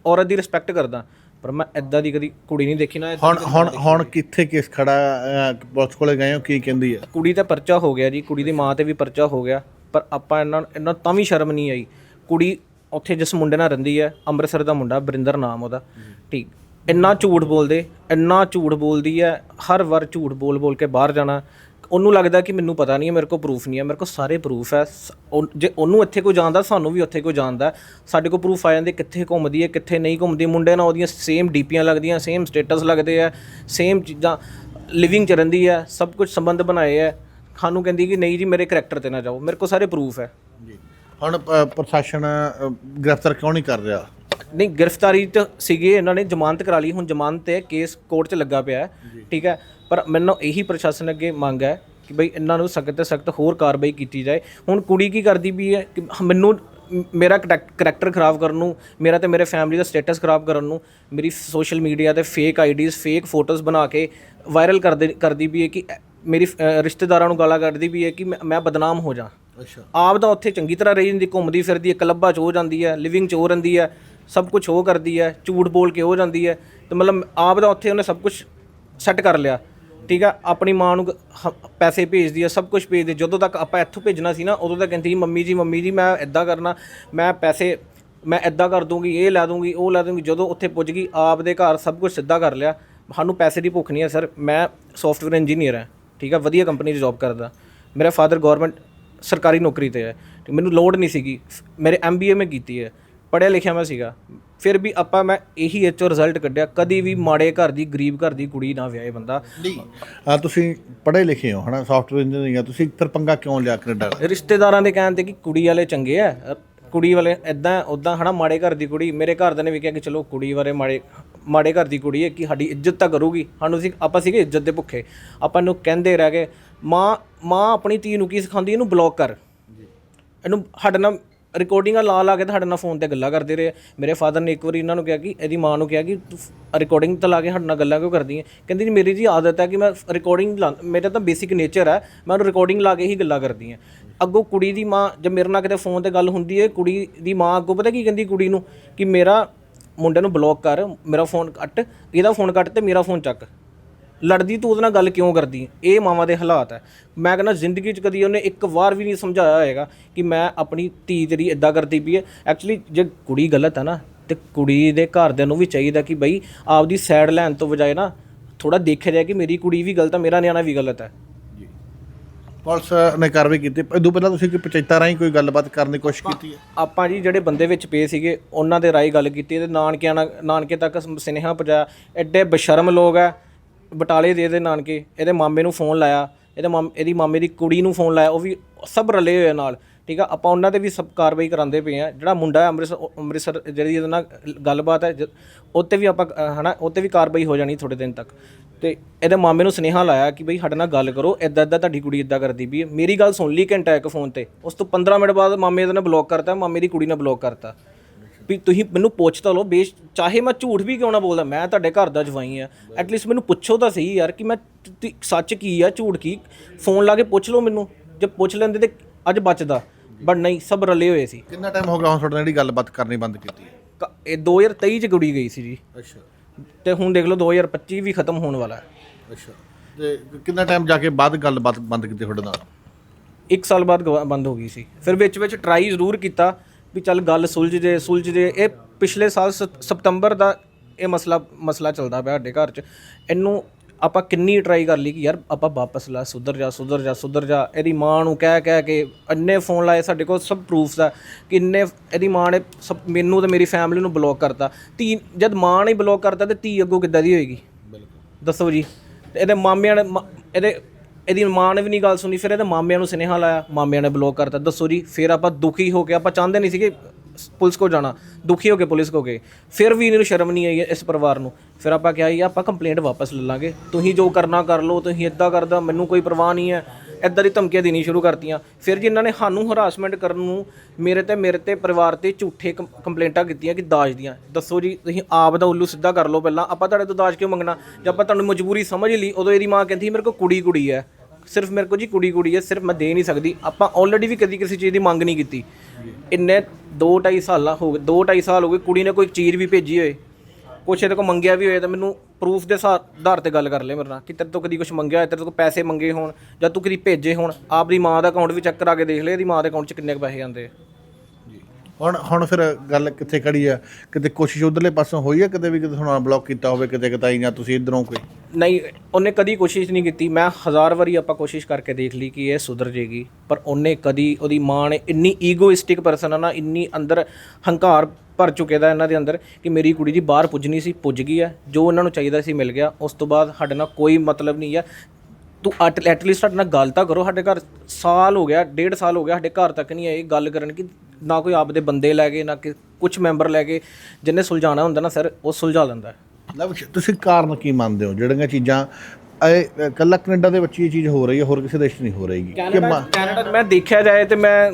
ਔਰਤ ਦੀ ਰਿਸਪੈਕਟ ਕਰਦਾ। ਪਰ ਮੈਂ ਐਦਾਂ ਦੀ ਕਦੀ ਕੁੜੀ ਨਹੀਂ ਦੇਖੀ ਨਾ ਹੁਣ ਹੁਣ ਹੁਣ ਕਿੱਥੇ ਕੇਸ ਖੜਾ ਅਹ, ਪੁਲਿਸ ਕੋਲੇ ਗਏ ਹੋ ਕੀ ਕਹਿੰਦੀ ਹੈ ਕੁੜੀ ਤੇ ਪਰਚਾ ਹੋ ਗਿਆ ਜੀ ਕੁੜੀ ਦੀ ਮਾਂ ਤੇ ਵੀ ਪਰਚਾ ਹੋ ਗਿਆ ਪਰ ਆਪਾਂ ਇਹਨਾਂ ਇਹਨਾਂ ਤਾਂ ਵੀ ਸ਼ਰਮ ਨਹੀਂ ਆਈ। ਕੁੜੀ ਉੱਥੇ ਜਿਸ ਮੁੰਡੇ ਨਾਲ ਰਹਿੰਦੀ ਹੈ ਅੰਮ੍ਰਿਤਸਰ ਦਾ ਮੁੰਡਾ ਬਰਿੰਦਰ ਨਾਮ ਉਹਦਾ। ਠੀਕ। ਇੰਨਾ ਝੂਠ ਬੋਲਦੇ ਇੰਨਾ ਝੂਠ ਬੋਲਦੀ ਹੈ ਹਰ ਵਾਰ ਝੂਠ ਬੋਲ ਬੋਲ ਕੇ ਬਾਹਰ ਜਾਣਾ ਉਹਨੂੰ ਲੱਗਦਾ ਕਿ ਮੈਨੂੰ ਪਤਾ ਨਹੀਂ ਹੈ ਮੇਰੇ ਕੋਲ ਪ੍ਰੂਫ ਨਹੀਂ ਹੈ ਮੇਰੇ ਕੋਲ ਸਾਰੇ ਪ੍ਰੂਫ ਹੈ। ਸ- ਉਹ- ਜੇ ਉਹਨੂੰ ਇੱਥੇ ਕੋਈ ਜਾਣਦਾ ਸਾਨੂੰ ਵੀ ਉੱਥੇ ਕੋਈ ਜਾਣਦਾ ਸਾਡੇ ਕੋਲ ਪ੍ਰੂਫ ਆ ਜਾਂਦੇ ਕਿੱਥੇ ਘੁੰਮਦੀ ਹੈ ਕਿੱਥੇ ਨਹੀਂ ਘੁੰਮਦੀ। ਮੁੰਡੇ ਨਾਲ ਉਹਦੀਆਂ ਸੇਮ ਡੀਪੀਆਂ ਲੱਗਦੀਆਂ ਸੇਮ ਸਟੇਟਸ ਲੱਗਦੇ ਆ ਸੇਮ ਚੀਜ਼ਾਂ ਲਿਵਿੰਗ ਚ ਰਹਿੰਦੀ ਹੈ ਸਭ ਕੁਝ ਸੰਬੰਧ ਬਣਾਏ ਹੈ। ਸਾਨੂੰ ਕਹਿੰਦੀ ਕਿ ਨਹੀਂ ਜੀ ਮੇਰੇ ਕਰੈਕਟਰ ਤੇ ਨਾ ਜਾਓ। ਮੇਰੇ ਕੋਲ ਸਾਰੇ ਪ੍ਰੂਫ ਹੈ। ਜੀ। ਹੁਣ ਅਹ, ਪ੍ਰਸ਼ਾਸਨ ਅਹ, ਗ੍ਰਿਫਤਾਰ ਕਿਉਂ ਨਹੀਂ ਕਰ ਰਿਹਾ? ਨਹੀਂ ਗ੍ਰਿਫਤਾਰੀ ਚ ਸੀਗੇ ਇਹਨਾਂ ਨੇ ਜ਼ਮਾਨਤ ਕਰਾ ਲਈ। ਹੁਣ ਜ਼ਮਾਨਤ ਤੇ ਕੇਸ ਕੋਰਟ 'ਚ ਲੱਗਾ ਪਿਆ ਹੈ ਠੀਕ ਹੈ? ਪਰ ਮੈਨੂੰ ਇਹੀ ਪ੍ਰਸ਼ਾਸਨ ਅੱਗੇ ਮੰਗ ਹੈ ਕਿ ਬਈ ਇਹਨਾਂ ਨੂੰ ਸਖਤ ਤੇ ਸਖਤ ਹੋਰ ਕਾਰਵਾਈ ਕੀਤੀ ਜਾਏ। ਹੁਣ ਕੁੜੀ ਕੀ ਕਰਦੀ ਵੀ ਹੈ ਕਿ ਮੈਨੂੰ ਮ- ਮੇਰਾ ਕਰੈਕਟਰ ਖਰਾਬ ਕਰਨ ਨੂੰ ਮੇਰਾ ਤੇ ਮੇਰੇ ਫੈਮਿਲੀ ਦਾ ਸਟੇਟਸ ਖਰਾਬ ਕਰਨ ਨੂੰ ਮੇਰੀ ਸੋਸ਼ਲ ਮੀਡੀਆ ਤੇ ਫੇਕ ਆਈਡੀਜ਼ ਫੇਕ ਫੋਟੋਜ਼ ਬਣਾ ਕੇ ਵਾਇਰਲ ਕਰਦੇ ਕਰਦੀ ਵੀ ਹੈ ਕਿ ਅ- ਮੇਰੀ ਅ, ਰਿਸ਼ਤੇਦਾਰਾਂ ਨੂੰ ਗਾਲਾਂ ਕੱਢਦੀ ਵੀ ਹੈ ਕਿ ਮੈਂ- ਮੈਂ ਬਦਨਾਮ ਹੋ ਜਾ। ਅੱਛਾ। ਆਪ ਤਾਂ ਉੱਥੇ ਚੰਗੀ ਤਰ੍ਹਾਂ ਰਹੀ ਜਾਂਦੀ ਘੁੰਮਦੀ ਫਿਰਦੀ ਹੈ ਕਲੱਬਾਂ 'ਚ ਹੋ ਜਾਂਦੀ ਹੈ ਲਿਵਿੰਗ 'ਚ ਹੋ ਰਹਿੰਦੀ ਹੈ। ਸਭ ਕੁਝ ਉਹ ਕਰਦੀ ਹੈ, ਝੂਠ ਬੋਲ ਕੇ ਹੋ ਜਾਂਦੀ ਹੈ, ਤੇ ਮਤਲਬ ਆਪ ਦਾ ਉੱਥੇ ਉਹਨੇ ਸਭ ਕੁਝ ਸੈੱਟ ਕਰ ਲਿਆ। ਠੀਕ ਆ, ਆਪਣੀ ਮਾਂ ਨੂੰ ਹ- ਪੈਸੇ ਭੇਜਦੀ ਹੈ, ਸਭ ਕੁਝ ਭੇਜਦੀ ਜਦੋਂ ਤੱਕ ਆਪਾਂ ਇੱਥੋਂ ਭੇਜਣਾ ਸੀ ਨਾ, ਉਦੋਂ ਤੱਕ ਕਹਿੰਦੀ ਸੀ, ਮੰਮੀ ਜੀ ਮੰਮੀ ਜੀ, ਮੈਂ ਇਦਾਂ ਕਰਨਾ, ਮੈਂ ਪੈਸੇ, ਮੈਂ ਐਦਾਂ ਕਰ ਦੂੰਗੀ, ਇਹ ਲੈ ਦੂੰਗੀ, ਉਹ ਲੈ ਦੂੰਗੀ। ਜਦੋਂ ਉੱਥੇ ਪੁੱਜ ਗਈ, ਆਪ ਦੇ ਘਰ ਸਭ ਕੁਝ ਸਿੱਧਾ ਕਰ ਲਿਆ। ਸਾਨੂੰ ਪੈਸੇ ਦੀ ਭੁੱਖ ਨਹੀਂ ਹੈ, ਸਰ, ਮੈਂ ਸੌਫਟਵੇਅਰ ਇੰਜੀਨੀਅਰ ਹਾਂ। ਠੀਕ ਹੈ ਵਧੀਆ ਕੰਪਨੀ 'ਚ ਜੌਬ ਕਰਦਾ। ਮੇਰਾ ਫਾਦਰ ਗਵਰਨਮੈਂਟ ਸਰਕਾਰੀ ਨੌਕਰੀ ਤੇ ਹੈ। ਤੇ ਮੈਨੂੰ ਲੋੜ ਨਹੀਂ ਸੀਗੀ। ਮੇਰੇ ਐਮਬੀਏ ਮੈਂ ਕੀਤੀ ਹੈ। ਪੜ੍ਹਿਆ ਲਿਖਿਆ ਮੈਂ ਸੀਗਾ। ਫਿਰ ਵੀ ਆਪਾਂ ਮੈਂ ਇਹੀ ਐਚਓ ਰਿਜ਼ਲਟ ਕੱਢਿਆ ਕਦੀ ਵੀ ਮਾੜੇ ਘਰ ਦੀ ਗਰੀਬ ਘਰ ਦੀ ਕੁੜੀ ਨਾ ਵਿਆਹੇ ਬੰਦਾ। ਆ ਤੁਸੀਂ ਪੜ੍ਹੇ ਲਿਖੇ ਹੋ ਹਨਾ? ਸੌਫਟਵੇਅਰ ਇੰਜੀਨੀਅਰਿੰਗ ਆ। ਤੁਸੀਂ ਫਿਰ ਪੰਗਾ ਕਿਉਂ ਲਿਆ ਕੈਨੇਡਾ ਦਾ? ਰਿਸ਼ਤੇਦਾਰਾਂ ਦੇ ਕਹਿਣ ਤੇ ਕਿ ਕੁੜੀ ਵਾਲੇ ਚੰਗੇ ਆ ਕੁੜੀ ਵਾਲੇ ਇਦਾਂ ਉਦਾਂ ਹਨਾ ਮਾੜੇ ਘਰ ਦੀ ਕੁੜੀ। ਮੇਰੇ ਘਰਦਿਆਂ ਨੇ ਵੀ ਕਿਹਾ ਕਿ ਚਲੋ ਕੁੜੀ ਵਾਲੇ ਮਾੜੇ ਮਾੜੇ ਘਰ ਦੀ ਕੁੜੀ ਹੈ ਕਿ ਸਾਡੀ ਇੱਜ਼ਤ ਤਾਂ ਕਰੂਗੀ। ਸਾਨੂੰ ਸੀ ਆਪਾਂ ਸੀਗੇ ਇੱਜ਼ਤ ਦੇ ਭੁੱਖੇ। ਆਪਾਂ ਨੂੰ ਕਹਿੰਦੇ ਰਹਿ ਗਏ। ਮਾਂ ਮਾਂ ਆਪਣੀ ਧੀ ਨੂੰ ਕੀ ਸਿਖਾਉਂਦੀ? ਇਹਨੂੰ ਬਲੌਕ ਕਰ। ਇਹਨੂੰ ਸਾਡੇ ਨਾਲ ਰਿਕਾਰਡਿੰਗਾਂ ਲਾ ਲਾ ਕੇ ਤੇ ਸਾਡੇ ਨਾਲ ਫੋਨ ਤੇ ਗੱਲਾਂ ਕਰਦੇ ਰਹੇ ਮੇਰੇ ਫਾਦਰ ਨੇ ਇੱਕ ਵਾਰੀ ਇਹਨਾਂ ਨੂੰ ਕਿਹਾ ਕਿ, ਇਹਦੀ ਮਾਂ ਨੂੰ ਕਿਹਾ ਕਿ, ਤੂੰ ਰਿਕਾਰਡਿੰਗ ਤਾਂ ਲਾ ਕੇ ਸਾਡੇ ਨਾਲ ਗੱਲਾਂ ਕਿਉਂ ਕਰਦੀ ਹੈ ਕਹਿੰਦੀ ਜੀ, ਮੇਰੀ ਜੀ ਆਦਤ ਹੈ ਕਿ ਮੈਂ ਰਿਕਾਰਡਿੰਗ ਮੇਰਾ ਤਾਂ ਬੇਸਿਕ ਨੇਚਰ ਹੈ, ਮੈਂ ਉਹਨੂੰ ਰਿਕਾਰਡਿੰਗ ਲਾ ਕੇ ਹੀ ਗੱਲਾਂ ਕਰਦੀ ਹਾਂ ਅੱਗੋਂ ਕੁੜੀ ਦੀ ਮਾਂ ਜਦ ਮੇਰੇ ਨਾਲ ਕਿਤੇ ਫੋਨ ਤੇ ਗੱਲ ਹੁੰਦੀ ਹੈ, ਕੁੜੀ ਦੀ ਮਾਂ ਅੱਗੋਂ ਪਤਾ ਕੀ ਕਹਿੰਦੀ ਕੁੜੀ ਨੂੰ? ਕਿ ਮੇਰਾ ਮੁੰਡੇ ਨੂੰ ਬਲੌਕ ਕਰ, ਮੇਰਾ ਫੋਨ ਕੱਟ, ਇਹਦਾ ਫੋਨ ਕੱਟ ਤੇ ਮੇਰਾ ਫੋਨ ਚੱਕ। ਲੜਦੀ ਤੂੰ ਉਹਦੇ ਨਾਲ ਗੱਲ ਕਿਉਂ ਕਰਦੀ? ਇਹ ਮਾਵਾਂ ਦੇ ਹਾਲਾਤ ਹੈ। ਮੈਂ ਕਹਿੰਦਾ ਜ਼ਿੰਦਗੀ 'ਚ ਕਦੀ ਉਹਨੇ ਇੱਕ ਵਾਰ ਵੀ ਨਹੀਂ ਸਮਝਾਇਆ ਹੋਏਗਾ ਕਿ ਮੈਂ ਆਪਣੀ ਧੀ ਤੇਰੀ ਇਦਾਂ ਕਰਦੀ ਪਈ ਹੈ। ਐਕਚੁਅਲੀ ਜੇ ਕੁੜੀ ਗਲਤ ਹੈ ਨਾ ਤੇ ਕੁੜੀ ਦੇ ਘਰਦਿਆਂ ਨੂੰ ਵੀ ਚਾਹੀਦਾ ਕਿ ਬਈ ਆਪਦੀ ਸਾਈਡ ਲੈਣ ਤੋਂ ਬਜਾਏ ਨਾ ਥੋੜਾ ਦੇਖਿਆ ਜਾਏ ਕਿ ਮੇਰੀ ਕੁੜੀ ਵੀ ਗਲਤ ਹੈ ਮੇਰਾ ਨਿਆਣਾ ਵੀ ਗਲਤ ਹੈ। ਪੁਲਿਸ ਨੇ ਕਾਰਵਾਈ ਕੀਤੀ। ਇਦੋਂ ਪਹਿਲਾਂ ਤੁਸੀਂ ਕੋਈ ਪੰਚਾਇਤਾਂ ਰਾਹੀਂ ਕੋਈ ਗੱਲਬਾਤ ਕਰਨ ਦੀ ਕੋਸ਼ਿਸ਼ ਕੀਤੀ ਹੈ? ਆਪਾਂ ਜੀ ਜਿਹੜੇ ਬੰਦੇ ਵਿੱਚ ਪਏ ਸੀਗੇ ਉਹਨਾਂ ਦੇ ਰਾਈ ਗੱਲ ਕੀਤੀ ਤੇ ਨਾਨਕਿਆਂ ਨਾਲ ਨਾਨਕੇ ਤੱਕ ਸੁਨੇਹਾ ਪਹੁੰਚਾਇਆ। ਐਡੇ ਬਸ਼ਰਮ ਲੋਕ ਆ ਬਟਾਲੇ ਦੇ ਦੇ ਨਾਨਕੇ ਇਹਦੇ ਮਾਮੇ ਨੂੰ ਫੋਨ ਲਾਇਆ ਇਹਦੇ ਮਾਮ ਇਹਦੀ ਮਾਮੇ ਦੀ ਕੁੜੀ ਨੂੰ ਫੋਨ ਲਾਇਆ ਉਹ ਵੀ ਸਭ ਰਲੇ ਹੋਏ ਆ ਨਾਲ ਠੀਕ ਆ? ਆਪਾਂ ਉਹਨਾਂ ਤੇ ਵੀ ਸਭ ਕਾਰਵਾਈ ਕਰਾਉਂਦੇ ਪਏ ਆ ਜਿਹੜਾ ਮੁੰਡਾ ਹੈ ਅੰਮ੍ਰਿਤਸਰ ਉਹ- ਅੰਮ੍ਰਿਤਸਰ ਜਿਹੜੀ ਇਹਦੇ ਨਾਲ ਗੱਲਬਾਤ ਹੈ ਜ- ਉਹ 'ਤੇ ਵੀ ਆਪਾਂ ਅ, ਹਨਾ ਉਹ 'ਤੇ ਵੀ ਕਾਰਵਾਈ ਹੋ ਜਾਣੀ ਥੋੜੇ ਦਿਨ ਤੱਕ। ਤੇ ਇਹਦੇ ਮਾਮੇ ਨੂੰ ਸੁਨੇਹਾ ਲਾਇਆ ਕਿ ਬਈ ਸਾਡੇ ਨਾਲ ਗੱਲ ਕਰੋ ਇਦਾਂ ਇਦਾਂ ਤੁਹਾਡੀ ਕੁੜੀ ਇਦਾਂ ਕਰਦੀ ਵੀ ਮੇਰੀ ਗੱਲ ਸੁਣ ਲਈ ਘੰਟਾ ਇੱਕ ਫੋਨ ਤੇ ਉਸ ਤੋਂ 15 ਮਿੰਟ ਬਾਅਦ ਮਾਮੇ ਇਹਦੇ ਨੇ ਬਲੌਕ ਕਰਤਾ ਮਾਮੇ ਦੀ ਕੁੜੀ ਨੇ ਬਲੌਕ ਕਰਤਾ। ਵੀ ਤੁਸੀਂ ਮੈਨੂੰ ਪੁੱਛ ਤਾਂ ਲਓ ਬੇਸ਼ ਚਾਹੇ ਮੈਂ ਝੂਠ ਵੀ ਕਿਉਂ ਨਾ ਬੋਲਦਾ ਮੈਂ ਤੁਹਾਡੇ ਘਰ ਦਾ ਜਵਾਈ ਆ ਐਟਲੀਸਟ ਮੈਨੂੰ ਪੁੱਛੋ ਤਾਂ ਸਹੀ ਯਾਰ ਕਿ ਮੈਂ ਤ- ਸੱਚ ਕੀ ਆ ਝੂਠ ਕੀ? ਫੋਨ ਲਾ ਕੇ ਪੁੱਛ ਲਓ ਮੈਨੂੰ। ਜੇ ਪੁੱਛ ਲੈਂਦੇ ਤੇ ਅੱਜ ਬਚਦਾ। ਬਟ ਨਹੀਂ ਸਭ ਰਲੇ ਹੋਏ ਸੀ। ਕਿੰਨਾ ਟਾਈਮ ਹੋ ਗਿਆ ਹੁਣ ਤੁਹਾਡੇ ਨਾਲ ਜਿਹੜੀ ਗੱਲਬਾਤ ਕਰਨੀ ਬੰਦ ਕੀਤੀ? ਹੈ ਕ- ਇਹ 2023 ਚ ਕੁੜੀ ਗਈ ਸੀ ਜੀ। ਅੱਛਾ। ਤੇ ਹੁਣ ਦੇਖ ਲਓ 2025 ਵੀ ਖਤਮ ਹੋਣ ਵਾਲਾ ਹੈ। ਅੱਛਾ। ਤੇ ਕਿੰਨਾ ਟਾਈਮ ਜਾ ਕੇ ਬਾਅਦ ਗੱਲਬਾਤ ਬੰਦ ਕੀਤੀ ਤੁਹਾਡੇ ਨਾਲ? ਇੱਕ ਸਾਲ ਬਾਅਦ ਗਵਾ- ਬੰਦ ਹੋ ਗਈ ਸੀ। ਫਿਰ ਵਿੱਚ ਵਿੱਚ ਟਰਾਈ ਜ਼ਰੂਰ ਕੀਤਾ। ਵੀ ਚੱਲ ਗੱਲ ਸੁਲਝ ਜੇ ਸੁਲਝ ਜੇ। ਇਹ ਪਿਛਲੇ ਸਾਲ ਸਤ- ਸਤੰਬਰ ਦਾ ਇਹ ਮਸਲਾ ਮਸਲਾ ਚੱਲਦਾ ਪਿਆ ਸਾਡੇ ਘਰ 'ਚ। ਇਹਨੂੰ ਆਪਾਂ ਕਿੰਨੀ ਟਰਾਈ ਕਰ ਲਈ ਕਿ ਯਾਰ ਆਪਾਂ ਵਾਪਸ ਲਾ ਸੁਧਰ ਜਾ ਸੁਧਰ ਜਾ ਸੁਧਰ ਜਾ। ਇਹਦੀ ਮਾਂ ਨੂੰ ਕਹਿ ਕਹਿ ਕੇ ਅੰਨੇ ਫੋਨ ਲਾਏ ਸਾਡੇ ਕੋਲ ਸਭ ਪ੍ਰੂਫਸ ਆ ਕਿ ਇੰਨੇ ਇਹਦੀ ਮਾਂ ਨੇ ਮੈਨੂੰ ਤੇ ਮੇਰੀ ਫੈਮਿਲੀ ਨੂੰ ਬਲੌਕ ਕਰਤਾ। ਧੀ ਜਦ ਮਾਂ ਨੇ ਬਲੌਕ ਕਰਤਾ ਤੇ ਧੀ ਅੱਗੋਂ ਕਿੱਦਾਂ ਦੀ ਹੋਏਗੀ? ਦੱਸੋ ਜੀ। ਇਹਦੇ ਮਾਮਿਆਂ ਨੇ ਇਹਦੇ ਇਹਦੀ ਮਾਂ ਨੇ ਵੀ ਨਹੀਂ ਗੱਲ ਸੁਣੀ, ਫਿਰ ਇਹਦੇ ਮਾਮਿਆਂ ਨੂੰ ਸੁਨੇਹਾ ਲਾਇਆ, ਮਾਮਿਆਂ ਨੇ ਬਲੌਕ ਕਰਤਾ। ਦੱਸੋ ਜੀ, ਫਿਰ ਆਪਾਂ ਦੁਖੀ ਹੋ ਕੇ, ਆਪਾਂ ਚਾਹੁੰਦੇ ਨਹੀਂ ਸੀਗੇ ਪੁਲਿਸ ਕੋ ਜਾਣਾ। ਦੁਖੀ ਹੋ ਕੇ ਪੁਲਿਸ ਕੋ ਗਏ। ਫਿਰ ਵੀ ਇਹਨੂੰ ਸ਼ਰਮ ਨਹੀਂ ਆਈ ਇਸ ਪਰਿਵਾਰ ਨੂੰ। ਫਿਰ ਆਪਾਂ ਕਿਹਾ ਜੀ ਆਪਾਂ ਕੰਪਲੇਂਟ ਵਾਪਸ ਲੈ ਲਾਂਗੇ। ਤੁਸੀਂ ਜੋ ਕਰਨਾ ਕਰ ਲਓ, ਤੁਸੀਂ ਇਦਾਂ ਕਰਦਾ, ਮੈਨੂੰ ਕੋਈ ਪਰਵਾਹ ਨਹੀਂ ਹੈ। ਇਦਾਂ ਦੀ ਧਮਕੀਆਂ ਦੇਣੀ ਸ਼ੁਰੂ ਕਰਤੀਆਂ। ਫਿਰ ਜੀ ਇਹਨਾਂ ਨੇ ਸਾਨੂੰ ਹਰਾਸਮੈਂਟ ਕਰਨ ਨੂੰ ਮੇਰੇ ਤੇ ਮੇਰੇ ਤੇ ਪਰਿਵਾਰ ਤੇ ਝੂਠੇ ਕੰਪ- ਕੰਪਲੇਂਟਾਂ ਕੀਤੀਆਂ ਕਿ ਦਾਜ ਦੀਆਂ। ਦੱਸੋ ਜੀ, ਤੁਸੀਂ ਆਪ ਦਾ ਉੱਲੂ ਸਿੱਧਾ ਕਰ ਲਓ ਪਹਿਲਾਂ। ਆਪਾਂ ਤੁਹਾਡੇ ਤੋਂ ਦਾਜ ਕਿਉਂ ਮੰਗਣਾ? ਜੇ ਆਪਾਂ ਤੁਹਾਨੂੰ ਮਜਬੂਰੀ ਸਮਝ ਲਈ, ਉਦੋਂ ਇਹਦੀ ਮਾਂ ਕਹਿੰਦੀ, ਮੇਰੇ ਕੋਲ ਕੁੜੀ ਕੁੜੀ ਹੈ। ਸਿਰਫ ਮੇਰੇ ਕੋਲ ਜੀ ਕੁੜੀ ਕੁੜੀ ਹੈ, ਸਿਰਫ ਮੈਂ ਦੇ ਨਹੀਂ ਸਕਦੀ। ਆਪਾਂ ਆਲਰੇਡੀ ਵੀ ਕਦੀ ਕਿਸੇ ਚੀਜ਼ ਦੀ ਮੰਗ ਨਹੀਂ ਕੀਤੀ। ਇੰਨੇ 2 2.5 ਸਾਲਾਂ ਹੋ ਗਏ 2 2.5 ਸਾਲ ਹੋ ਗਏ ਕੁੜੀ ਨੇ ਕੋਈ ਚੀਜ਼ ਵੀ ਭੇਜੀ ਹੋਏ। ਕੁਛ ਇਹਦੇ ਕੋਲ ਮੰਗਿਆ ਵੀ ਹੋਏ ਤਾਂ ਮੈਨੂੰ ਪ੍ਰੂਫ ਦੇ ਸਾ- ਆਧਾਰ ਤੇ ਗੱਲ ਕਰ ਲੈ ਮੇਰੇ ਨਾਲ ਕਿ ਤੇਰੇ ਤੋਂ ਕਦੀ ਕੁਝ ਮੰਗਿਆ ਹੋਏ ਤੇਰੇ ਤੋਂ ਪੈਸੇ ਮੰਗੇ ਹੋਣ ਜਾਂ ਤੂੰ ਕਦੀ ਭੇਜੇ ਹੋਣ ਆਪਦੀ ਮਾਂ ਦਾ ਅਕਾਊਂਟ ਵੀ ਚੈੱਕ ਕਰਾ ਕੇ ਦੇਖ ਲੈ ਇਹਦੀ ਮਾਂ ਦੇ ਅਕਾਊਂਟ 'ਚ ਕਿੰਨੇ ਕੁ ਪੈਸੇ ਆਉਂਦੇ ਆ। ਹੁਣ ਹੁਣ ਫਿਰ ਗੱਲ ਕਿੱਥੇ ਖੜੀ ਆ? ਕਿਤੇ ਕੋਸ਼ਿਸ਼ ਉਧਰਲੇ ਪਾਸੋਂ ਹੋਈ ਆ ਕਿਤੇ ਵੀ ਕਿਤੇ ਹੁਣ ਬਲੌਕ ਕੀਤਾ ਹੋਵੇ ਕਿਤੇ ਕਿਤਾਈ ਜਾਂ ਤੁਸੀਂ ਇਧਰੋਂ ਕੋਈ? ਨਹੀਂ ਉਹਨੇ ਕਦੀ ਕੋਸ਼ਿਸ਼ ਨਹੀਂ ਕੀਤੀ। ਮੈਂ ਹਜ਼ਾਰ ਵਾਰੀ ਆਪਾਂ ਕੋਸ਼ਿਸ਼ ਕਰਕੇ ਦੇਖ ਲਈ ਕਿ ਇਹ ਸੁਧਰ ਜੇਗੀ ਪਰ ਉਹਨੇ ਕਦੀ ਉਹਦੀ ਮਾਂ ਨੇ ਇੰਨੀ ਈਗੋਇਸਟਿਕ ਪਰਸਨ ਆ ਨਾ ਇੰਨੀ ਅੰਦਰ ਹੰਕਾਰ ਭਰ ਚੁੱਕੇ ਦਾ ਇਹਨਾਂ ਦੇ ਅੰਦਰ ਕਿ ਮੇਰੀ ਕੁੜੀ ਦੀ ਬਾਹਰ ਪੁੱਜਣੀ ਸੀ ਪੁੱਜ ਗਈ ਹੈ ਜੋ ਉਹਨਾਂ ਨੂੰ ਚਾਹੀਦਾ ਸੀ ਮਿਲ ਗਿਆ। ਉਸ ਤੋਂ ਬਾਅਦ ਸਾਡੇ ਨਾਲ ਕੋਈ ਮਤਲਬ ਨਹੀਂ ਹੈ ਤੂੰ ਐਟ ਐਟਲੀਸਟ ਸਾਡੇ ਨਾਲ ਗੱਲ ਤਾਂ ਕਰੋ। ਸਾਡੇ ਘਰ ਸਾਲ ਹੋ ਗਿਆ ਡੇਢ ਸਾਲ ਹੋ ਗਿਆ ਸਾਡੇ ਘਰ ਤੱਕ ਨਹੀਂ ਆਏ। ਗੱਲ ਕਰਨ ਕਿ ਨਾ ਕੋਈ ਆਪਦੇ ਬੰਦੇ ਲੈ ਕੇ ਨਾ ਕਿ ਕੁਝ ਮੈਂਬਰ ਲੈ ਕੇ ਜਿੰਨੇ ਸੁਲਝਾਣਾ ਹੁੰਦਾ ਨਾ ਸਰ ਉਹ ਸੁਲਝਾ ਲੈਂਦਾ ਲਵ ਤੁਸੀਂ ਕਾਰਨ ਕੀ ਮੰਨਦੇ ਹੋ? ਜਿਹੜੀਆਂ ਚੀਜ਼ਾਂ ਇਹ ਕੱਲਾ ਕੈਨੇਡਾ ਦੇ ਵਿੱਚ ਇਹ ਚੀਜ਼ ਹੋ ਰਹੀ ਹੈ ਹੋਰ ਕਿਸੇ ਦੇਸ਼ 'ਚ ਨਹੀਂ ਹੋ ਰਹੀਗੀ ਕਿ ਕੈਨੇਡਾ ਮੈਂ ਦੇਖਿਆ ਜਾਏ ਤੇ ਮੈਂ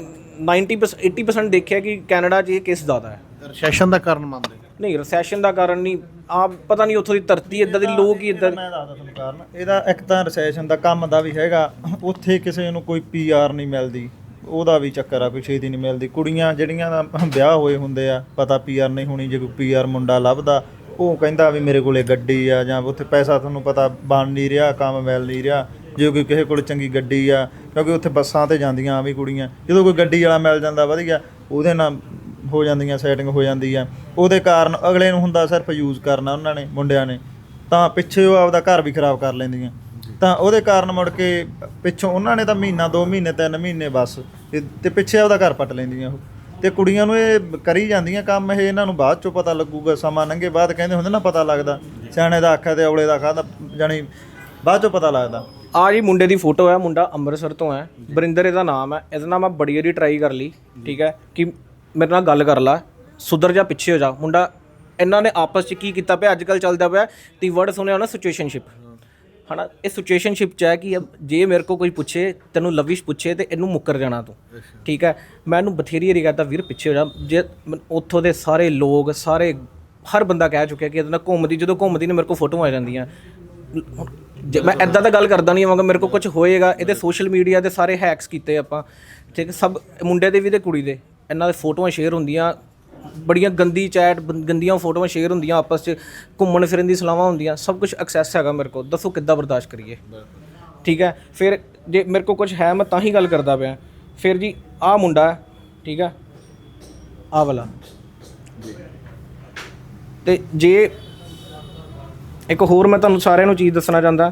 90% 80% ਦੇਖਿਆ ਕਿ ਕੈਨੇਡਾ 'ਚ ਇਹ ਕੇਸ ਜ਼ਿਆਦਾ ਹੈ। ਰੈਸੈਸ਼ਨ ਦਾ ਕਾਰਨ ਮੰਨਦੇ? ਨਹੀਂ ਰੈਸੈਸ਼ਨ ਦਾ ਕਾਰਨ ਨਹੀਂ। ਆਪ ਪਤਾ ਨਹੀਂ ਉੱਥੋਂ ਦੀ ਧਰਤੀ ਇਦਾਂ ਦੀ ਲੋਕ ਹੀ ਇਦਾਂ ਮੈਂ ਦੱਸਦਾ ਤੁਹਾਨੂੰ ਕਾਰਨ। ਇਹਦਾ ਇੱਕ ਤਾਂ ਰੈਸੈਸ਼ਨ ਦਾ ਕੰਮ ਦਾ ਵੀ ਹੈਗਾ। ਉੱਥੇ ਕਿਸੇ ਨੂੰ ਕੋਈ ਪੀਆਰ ਨਹੀਂ ਮਿਲਦੀ। ਉਹਦਾ ਵੀ ਚੱਕਰ ਆ ਕੋਈ ਛੇਤੀ ਨਹੀਂ ਮਿਲਦੀ। ਕੁੜੀਆਂ ਜਿਹੜੀਆਂ ਦਾ ਵਿਆਹ ਹੋਏ ਹੁੰਦੇ ਆ ਪਤਾ ਪੀਆਰ ਨਹੀਂ ਹੋਣੀ ਜੇ ਕੋਈ ਪੀਆਰ ਮੁੰਡਾ ਲੱਭਦਾ ਉਹ ਕਹਿੰਦਾ ਵੀ ਮੇਰੇ ਕੋਲੇ ਗੱਡੀ ਆ ਜਾਂ ਉੱਥੇ ਪੈਸਾ ਤੁਹਾਨੂੰ ਪਤਾ ਬਣ ਨਹੀਂ ਰਿਹਾ ਕੰਮ ਮਿਲ ਨਹੀਂ ਰਿਹਾ। ਜੇ ਕੋਈ ਕਿਸੇ ਕੋਲ ਚੰਗੀ ਗੱਡੀ ਆ ਕਿਉਂਕਿ ਉੱਥੇ ਬੱਸਾਂ ਤੇ ਜਾਂਦੀਆਂ ਆ ਵੀ ਕੁੜੀਆਂ। ਜਦੋਂ ਕੋਈ ਗੱਡੀ ਵਾਲਾ ਮਿਲ ਜਾਂਦਾ ਵਧੀਆ। ਉਹਦੇ ਨਾਲ ਹੋ ਜਾਂਦੀਆਂ ਸੈਟਿੰਗ ਹੋ ਜਾਂਦੀ ਆ। ਉਹਦੇ ਕਾਰਨ ਅਗਲੇ ਨੂੰ ਹੁੰਦਾ ਸਿਰਫ ਯੂਜ਼ ਕਰਨਾ ਉਹਨਾਂ ਨੇ ਮੁੰਡਿਆਂ ਨੇ। ਤਾਂ ਪਿੱਛੇ ਉਹ ਆਪਦਾ ਘਰ ਵੀ ਖਰਾਬ ਕਰ ਲੈਂਦੀਆਂ। ਤਾਂ ਉਹਦੇ ਕਾਰਨ ਮੁੜ ਕੇ ਪਿੱਛੋਂ ਉਹਨਾਂ ਨੇ ਤਾਂ ਮਹੀਨਾ 2 ਮਹੀਨੇ 3 ਮਹੀਨੇ ਬਸ ਤੇ- ਪਿੱਛੇ ਆਪਦਾ ਘਰ ਪੱਟ ਲੈਂਦੀਆਂ ਉਹ। ਤੇ ਕੁੜੀਆਂ ਨੂੰ ਇਹ ਕਰੀ ਜਾਂਦੀਆਂ ਕੰਮ ਇਹ ਇਹਨਾਂ ਨੂੰ ਬਾਅਦ ਚੋਂ ਪਤਾ ਲੱਗੂਗਾ ਸਮਾਂ ਲੰਘੇ ਬਾਅਦ ਕਹਿੰਦੇ ਹੁੰਦੇ ਨਾ ਪਤਾ ਲੱਗਦਾ। ਸਿਆਣੇ ਦਾ ਅੱਖਾਂ ਤੇ ਔਲੇ ਦਾ ਖਾਦਾ ਜਾਣੀ ਬਾਅਦ ਚੋਂ ਪਤਾ ਲੱਗਦਾ। ਆ ਜੀ ਮੁੰਡੇ ਦੀ ਫੋਟੋ ਹੈ ਮੁੰਡਾ ਅੰਮ੍ਰਿਤਸਰ ਤੋਂ ਹੈ। ਬਰਿੰਦਰ ਇਹਦਾ ਨਾਮ ਹੈ। ਇਹਦਾ ਨਾਮ ਮੈਂ ਬੜੀ ਵਾਰੀ ਟਰਾਈ ਕਰ ਲਈ ਠੀਕ ਹੈ। ਕਿ ਮੇਰੇ ਨਾਲ ਗੱਲ ਕਰ ਲਾ। ਸੁਧਰ ਜਾ ਪਿੱਛੇ ਹੋ ਜਾ। ਮੁੰਡਾ ਇਹਨਾਂ ਨੇ ਆਪਸ 'ਚ ਕੀ ਕੀਤਾ ਪਿਆ? ਅੱਜ ਕੱਲ ਚੱਲਦਾ ਪਿਆ ਤੀ ਵਰਡ ਸੁਣਿਆ ਹੋਣਾ ਸਿਚੁਏਸ਼ਨਸ਼ਿਪ ਹਨਾ ਇਹ ਸਿਚੁਏਸ਼ਨਸ਼ਿਪ ਚ ਹੈ ਕਿ ਜੇ ਮੇਰੇ ਕੋ ਕੋਈ ਪੁੱਛੇ ਤੈਨੂੰ ਲਵਿਸ਼ ਪੁੱਛੇ ਤੇ ਇਹਨੂੰ ਮੁੱਕਰ ਜਾਣਾ ਤੂੰ। ਠੀਕ ਹੈ? ਮੈਂ ਇਹਨੂੰ ਬਥੇਰੀ ਵਾਰੀ ਕਹਤਾ ਵੀਰ ਪਿੱਛੇ ਹੋ ਜਾ। ਜੇ ਉੱਥੋਂ ਦੇ ਸਾਰੇ ਲੋਕ ਸਾਰੇ ਹਰ ਬੰਦਾ ਕਹਿ ਚੁੱਕਿਆ ਕਿ ਇਹਦੇ ਨਾਲ ਘੁੰਮਦੀ ਜਦੋਂ ਘੁੰਮਦੀ ਨੇ ਮੇਰੇ ਕੋ ਫੋਟੋਆਂ ਆ ਜਾਂਦੀਆਂ। ਜੇ ਮੈਂ ਐਦਾਂ ਤਾਂ ਗੱਲ ਕਰਦਾ ਨਹੀਂ ਆਵਾਂਗਾ ਮੇਰੇ ਕੋ ਕੁਝ ਹੋਏਗਾ ਇਹਦੇ ਸੋਸ਼ਲ ਮੀਡੀਆ ਦੇ ਸਾਰੇ ਹੈਕਸ ਕੀਤੇ ਆਪਾਂ। ਠੀਕ ਸਭ ਮੁੰਡੇ ਦੇ ਵੀ ਤੇ ਕੁੜੀ ਦੇ। ਇਹਨਾਂ ਦੇ ਫੋਟੋਆਂ ਸ਼ੇਅਰ ਹੁੰਦੀਆਂ ਬੜੀਆਂ ਗੰਦੀ ਚੈਟ ਗੰਦੀਆਂ ਫੋਟੋਆਂ ਸ਼ੇਅਰ ਹੁੰਦੀਆਂ ਆਪਸ 'ਚ ਘੁੰਮਣ ਫਿਰਨ ਦੀ ਸਲਾਹਾਂ ਹੁੰਦੀਆਂ ਸਭ ਕੁਝ ਐਕਸੈਸ ਹੈਗਾ ਮੇਰੇ ਕੋਲ ਦੱਸੋ ਕਿੱਦਾਂ ਬਰਦਾਸ਼ਤ ਕਰੀਏ। ਠੀਕ ਹੈ ਫਿਰ ਜੇ ਮੇਰੇ ਕੋਲ ਕੁਝ ਹੈ ਮੈਂ ਤਾਂ ਹੀ ਗੱਲ ਕਰਦਾ ਪਿਆ। ਫਿਰ ਜੀ ਆਹ ਮੁੰਡਾ ਹੈ, ਠੀਕ ਹੈ ਆਹ ਵਾਲਾ। ਤੇ ਜੇ ਇੱਕ ਹੋਰ ਮੈਂ ਤੁਹਾਨੂੰ ਸਾਰਿਆਂ ਨੂੰ ਚੀਜ਼ ਦੱਸਣਾ ਚਾਹੁੰਦਾ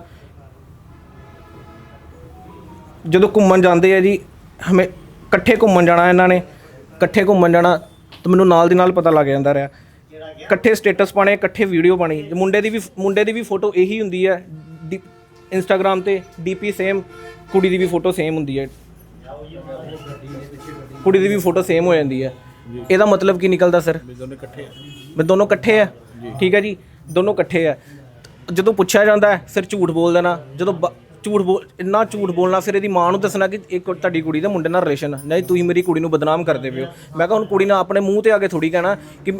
ਜਦੋਂ ਘੁੰਮਣ ਜਾਂਦੇ ਆ ਜੀ ਹਮੇ ਇਕੱਠੇ ਘੁੰਮਣ ਜਾਣਾ ਇਹਨਾਂ ਨੇ ਇਕੱਠੇ ਘੁੰਮਣ ਜਾਣਾ ਤਾਂ ਮੈਨੂੰ ਨਾਲ ਦੀ ਨਾਲ ਪਤਾ ਲੱਗ ਜਾਂਦਾ ਰਿਹਾ। ਇਕੱਠੇ ਸਟੇਟਸ ਪਾਣੇ ਇਕੱਠੇ ਵੀਡੀਓ ਪਾਣੀ ਮੁੰਡੇ ਦੀ ਵੀ ਮੁੰਡੇ ਦੀ ਵੀ ਫੋਟੋ ਇਹੀ ਹੁੰਦੀ ਹੈ। ਇੰਸਟਾਗ੍ਰam ਤੇ ਡੀਪੀ ਸੇਮ ਕੁੜੀ ਦੀ ਵੀ ਫੋਟੋ ਸੇਮ ਹੁੰਦੀ ਹੈ। ਕੁੜੀ ਦੀ ਵੀ ਫੋਟੋ ਸੇਮ ਹੋ ਜਾਂਦੀ ਹੈ। ਇਹਦਾ ਮਤਲਬ ਕੀ ਨਿਕਲਦਾ ਸਰ ਦੋਨੋਂ ਇਕੱਠੇ ਆ। ਮੈਂ ਦੋਨੋਂ ਇਕੱਠੇ ਆ? ਠੀਕ ਹੈ ਜੀ। ਦੋਨੋਂ ਇਕੱਠੇ ਆ। ਜਦੋਂ ਪੁੱਛਿਆ ਜਾਂਦਾ ਹੈ ਫਿਰ ਝੂਠ ਬੋਲ ਦੇਣਾ ਜਦੋਂ ਝੂਠ ਬੋਲ ਇੰਨਾ ਝੂਠ ਬੋਲਣਾ, ਫਿਰ ਇਹਦੀ ਮਾਂ ਨੂੰ ਦੱਸਣਾ ਕਿ ਇੱਕ ਤੁਹਾਡੀ ਕੁੜੀ ਦਾ ਮੁੰਡੇ ਨਾਲ ਰਿਲੇਸ਼ਨ ਹੈ ਨਹੀਂ, ਤੁਸੀਂ ਮੇਰੀ ਕੁੜੀ ਨੂੰ ਬਦਨਾਮ ਕਰਦੇ ਪਏ ਹੋ। ਮੈਂ ਕਿਹਾ ਹੁਣ ਕੁੜੀ ਨਾਲ ਆਪਣੇ ਮੂੰਹ ਤੇ ਆ ਕੇ ਥੋੜੀ ਕਹਿਣਾ ਕਿ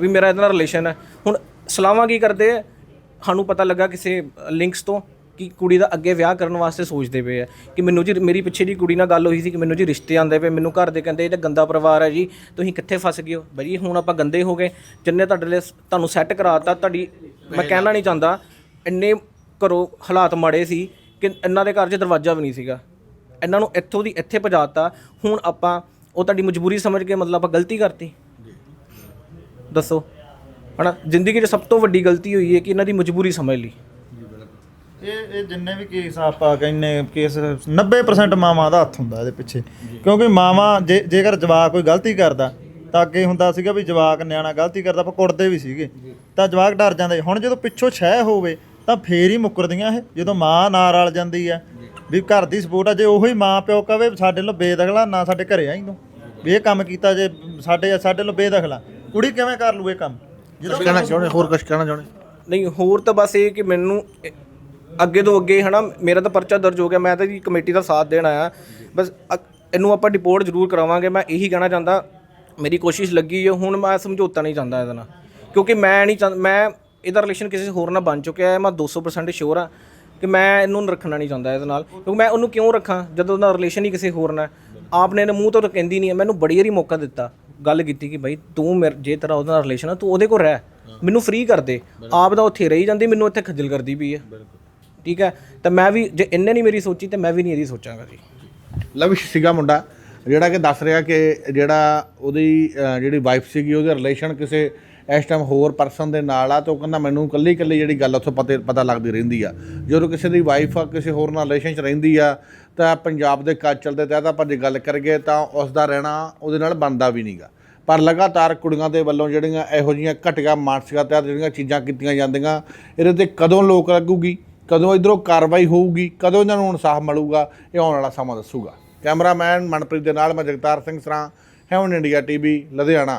ਵੀ ਮੇਰਾ ਇਹਦੇ ਨਾਲ ਰਿਲੇਸ਼ਨ ਹੈ ਹੁਣ ਸਲਾਵਾ ਕੀ ਕਰਦੇ ਆ? ਸਾਨੂੰ ਪਤਾ ਲੱਗਾ ਕਿਸੇ ਲਿੰਕਸ ਤੋਂ ਕਿ ਕੁੜੀ ਦਾ ਅੱਗੇ ਵਿਆਹ ਕਰਨ ਵਾਸਤੇ ਸੋਚਦੇ ਪਏ ਆ ਕਿ ਮੈਨੂੰ ਜੀ ਮੇਰੀ ਪਿੱਛੇ ਦੀ ਕੁੜੀ ਨਾਲ ਗੱਲ ਹੋਈ ਸੀ ਕਿ ਮੈਨੂੰ ਜੀ ਰਿਸ਼ਤੇ ਆਂਦੇ ਪਏ, ਮੈਨੂੰ ਘਰ ਦੇ ਕਹਿੰਦੇ ਇਹ ਤਾਂ ਗੰਦਾ ਪਰਿਵਾਰ ਹੈ ਜੀ, ਤੁਸੀਂ ਕਿੱਥੇ ਫਸ ਗਏ ਹੋ? ਬਈ ਹੁਣ ਆਪਾਂ ਗੰਦੇ ਹੋ ਗਏ। ਜਿੰਨੇ ਤੁਹਾਡੇ ਲਈ ਤੁਹਾਨੂੰ ਸੈੱਟ ਕਰਾਤਾ, ਤੁਹਾਡੀ ਮੈਂ ਕਹਿਣਾ ਨਹੀਂ ਚਾਹੁੰਦਾ, ਇੰਨੇ ਘਰੋਂ ਹਾਲਾਤ ਮਾੜੇ ਸੀ ਕਿ ਇਹਨਾਂ ਦੇ ਘਰ 'ਚ ਦਰਵਾਜ਼ਾ ਵੀ ਨਹੀਂ ਸੀਗਾ। ਇਹਨਾਂ ਨੂੰ ਇੱਥੋਂ ਦੀ ਇੱਥੇ ਪਹੁੰਚਾਤਾ। ਹੁਣ ਆਪਾਂ ਉਹ ਤੁਹਾਡੀ ਮਜਬੂਰੀ ਸਮਝ ਕੇ ਮਤਲਬ ਆਪਾਂ ਗਲਤੀ ਕਰਤੀ। ਦੱਸੋ। ਹਨਾ ਜ਼ਿੰਦਗੀ 'ਚ ਸਭ ਤੋਂ ਵੱਡੀ ਗਲਤੀ ਹੋਈ ਹੈ ਕਿ ਇਹਨਾਂ ਦੀ ਮਜਬੂਰੀ ਸਮਝ ਲਈ। ਇਹ ਇਹ ਜਿੰਨੇ ਵੀ ਕੇਸ ਆਪਾਂ ਕਹਿੰਨੇ ਕੇਸ 90% ਮਾਵਾਂ ਦਾ ਹੱਥ ਹੁੰਦਾ ਇਹਦੇ ਪਿੱਛੇ। ਕਿਉਂਕਿ ਮਾਵਾਂ ਜੇ ਜੇਕਰ ਜਵਾਕ ਕੋਈ ਗਲਤੀ ਕਰਦਾ ਤਾਂ ਅੱਗੇ ਹੁੰਦਾ ਸੀਗਾ ਵੀ ਜਵਾਕ ਨਿਆਣਾ ਗਲਤੀ ਕਰਦਾ ਆਪਾਂ ਕੁੱਟਦੇ ਵੀ ਸੀਗੇ। ਤਾਂ ਜਵਾਕ ਡਰ ਜਾਂਦੇ। ਹੁਣ ਜਦੋਂ ਪਿੱਛੋਂ ਛਹਿ ਹੋਵੇ ਤਾਂ ਫੇਰ ਹੀ ਮੁੱਕਰਦੀਆਂ ਇਹ ਜਦੋਂ ਮਾਂ ਨਾਲ ਰਲ ਜਾਂਦੀ ਆ। ਵੀ ਘਰ ਦੀ ਸਪੋਰਟ ਆ ਜੇ ਉਹੀ ਮਾਂ ਪਿਓ ਕਵੇ ਸਾਡੇ ਲੋ ਬੇਦਖਲਾ ਨਾ ਸਾਡੇ ਘਰੇ ਆਈ ਤੂੰ। ਵੀ ਇਹ ਕੰਮ ਕੀਤਾ ਜੇ ਸਾਡੇ ਸਾਡੇ ਲੋ ਬੇਦਖਲਾ। ਕੁੜੀ ਕਿਵੇਂ ਕਰ ਲੂ ਇਹ ਕੰਮ? ਜਦੋਂ ਕਹਿਣਾ ਚਾਹੁੰਦੇ ਹੋਰ ਕੁਝ ਕਹਿਣਾ ਚਾਹੁੰਦੇ? ਨਹੀਂ ਹੋਰ ਤਾਂ ਬਸ ਇਹ ਕਿ ਮੈਨੂੰ ਇਹ- ਅੱਗੇ ਤੋਂ ਅੱਗੇ ਹਨਾ ਮੇਰਾ ਤਾਂ ਪਰਚਾ ਦਰਜ ਹੋ ਗਿਆ ਮੈਂ ਤਾਂ ਜੀ ਕਮੇਟੀ ਦਾ ਸਾਥ ਦੇਣ ਆਇਆ। ਬਸ ਅ- ਇਹਨੂੰ ਆਪਾਂ ਰਿਪੋਰਟ ਜ਼ਰੂਰ ਕਰਾਵਾਂਗੇ ਮੈਂ ਇਹੀ ਕਹਿਣਾ ਚਾਹੁੰਦਾ। ਮੇਰੀ ਕੋਸ਼ਿਸ਼ ਲੱਗੀ ਹੈ ਹੁਣ ਮੈਂ ਸਮਝੌਤਾ ਨਹੀਂ ਚਾਹੁੰਦਾ ਇਹਦੇ ਨਾਲ। ਕਿਉਂਕਿ ਮੈਂ ਨਹੀਂ ਚਾਹੁੰਦਾ ਮੈਂ ਇਹਦਾ ਰਿਲੇਸ਼ਨ ਕਿਸੇ ਹੋਰ ਨਾਲ ਬਣ ਚੁੱਕਿਆ ਹੈ ਮੈਂ 200% ਸ਼ੋਰ ਹਾਂ ਕਿ ਮੈਂ ਇਹਨੂੰ ਰੱਖਣਾ ਨਹੀਂ ਚਾਹੁੰਦਾ ਇਹਦੇ ਨਾਲ। ਕਿਉਂਕਿ ਮੈਂ ਉਹਨੂੰ ਕਿਉਂ ਰੱਖਾਂ? ਜਦੋਂ ਉਹਦਾ ਰਿਲੇਸ਼ਨ ਹੀ ਕਿਸੇ ਹੋਰ ਨਾਲ। ਆਪਨੇ ਨੇ ਮੂੰਹ ਤੋਂ ਤਾਂ ਕਹਿੰਦੀ ਨਹੀਂ ਹੈ। ਮੈਨੂੰ ਬੜੀ ਵਾਰੀ ਮੌਕਾ ਦਿੱਤਾ ਗੱਲ ਕੀਤੀ ਕਿ ਭਾਈ ਤੂੰ ਮੇਰੇ ਜੇ ਤੇਰਾ ਉਹਦੇ ਨਾਲ ਰਿਲੇਸ਼ਨ ਹੈ ਤੂੰ ਉਹਦੇ ਕੋਲ ਰਹਿ। ਮੈਨੂੰ ਫ੍ਰੀ ਕਰ ਦੇ। ਆਪ ਦਾ ਉੱਥੇ ਰਹੀ ਜਾਂਦੀ ਮੈਨੂੰ ਇੱਥੇ ਖੱਜਲ ਕਰਦੀ ਪਈ ਹੈ। ਠੀਕ ਹੈ? ਤਾਂ ਮੈਂ ਵੀ ਜੇ ਇਹਨੇ ਨਹੀਂ ਮੇਰੀ ਸੋਚੀ ਤੇ ਮੈਂ ਵੀ ਨਹੀਂ ਇਹਦੀ ਸੋਚਾਂਗਾ ਜੀ। ਲਵਿਸ਼ ਸੀਗਾ ਮੁੰਡਾ ਜਿਹੜਾ ਕਿ ਦੱਸ ਰਿਹਾ ਕਿ ਜਿਹੜਾ ਉਹਦੀ ਜਿਹੜੀ ਵਾਈਫ ਸੀਗੀ ਉਹਦੇ ਰਿਲੇਸ਼ਨ ਕਿਸੇ ਇਸ ਟਾਈਮ ਹੋਰ ਪਰਸਨ ਦੇ ਨਾਲ ਆ ਤੇ ਉਹ ਕਹਿੰਦਾ ਮੈਨੂੰ ਕੱਲੀ ਕੱਲੀ ਜਿਹੜੀ ਗੱਲ ਉੱਥੋਂ ਪਤਾ ਪਤਾ ਲੱਗਦੀ ਰਹਿੰਦੀ ਆ। ਜਦੋਂ ਕਿਸੇ ਦੀ ਵਾਈਫ ਆ, ਕਿਸੇ ਹੋਰ ਨਾਲ ਰਿਲੇਸ਼ਨ 'ਚ ਰਹਿੰਦੀ ਆ, ਤਾਂ ਪੰਜਾਬ ਦੇ ਕੱਜ ਦੇ ਤਹਿਤ ਆਪਾਂ ਜੇ ਗੱਲ ਕਰੀਏ ਤਾਂ ਉਸ ਦਾ ਰਹਿਣਾ ਉਹਦੇ ਨਾਲ ਬਣਦਾ ਵੀ ਨਹੀਂਗਾ ਪਰ ਲਗਾਤਾਰ ਕੁੜੀਆਂ ਦੇ ਵੱਲੋਂ ਜਿਹੜੀਆਂ ਇਹੋ ਜਿਹੀਆਂ ਘਟੀਆ ਮਾਨਸਿਕਤਾ ਤਹਿਤ ਜਿਹੜੀਆਂ ਚੀਜ਼ਾਂ ਕੀਤੀਆਂ ਜਾਂਦੀਆਂ, ਇਹਦੇ ਤੇ ਕਦੋਂ ਲੋਕ ਲੱਗੂਗੀ? ਕਦੋਂ ਇਧਰੋਂ ਕਾਰਵਾਈ ਹੋਊਗੀ? ਕਦੋਂ ਇਹਨਾਂ ਨੂੰ ਇਨਸਾਫ ਮਿਲੂਗਾ? ਇਹ ਆਉਣ ਵਾਲਾ ਸਮਾਂ ਦੱਸੂਗਾ। ਕੈਮਰਾਮੈਨ ਮਨਪ੍ਰੀਤ ਦੇ ਨਾਲ ਮੈਂ ਜਗਤਾਰ ਸਿੰਘ ਸਰਾਂ ਹੈਵਨ ਇੰਡੀਆ ਟੀਵੀ ਲੁਧਿਆਣਾ।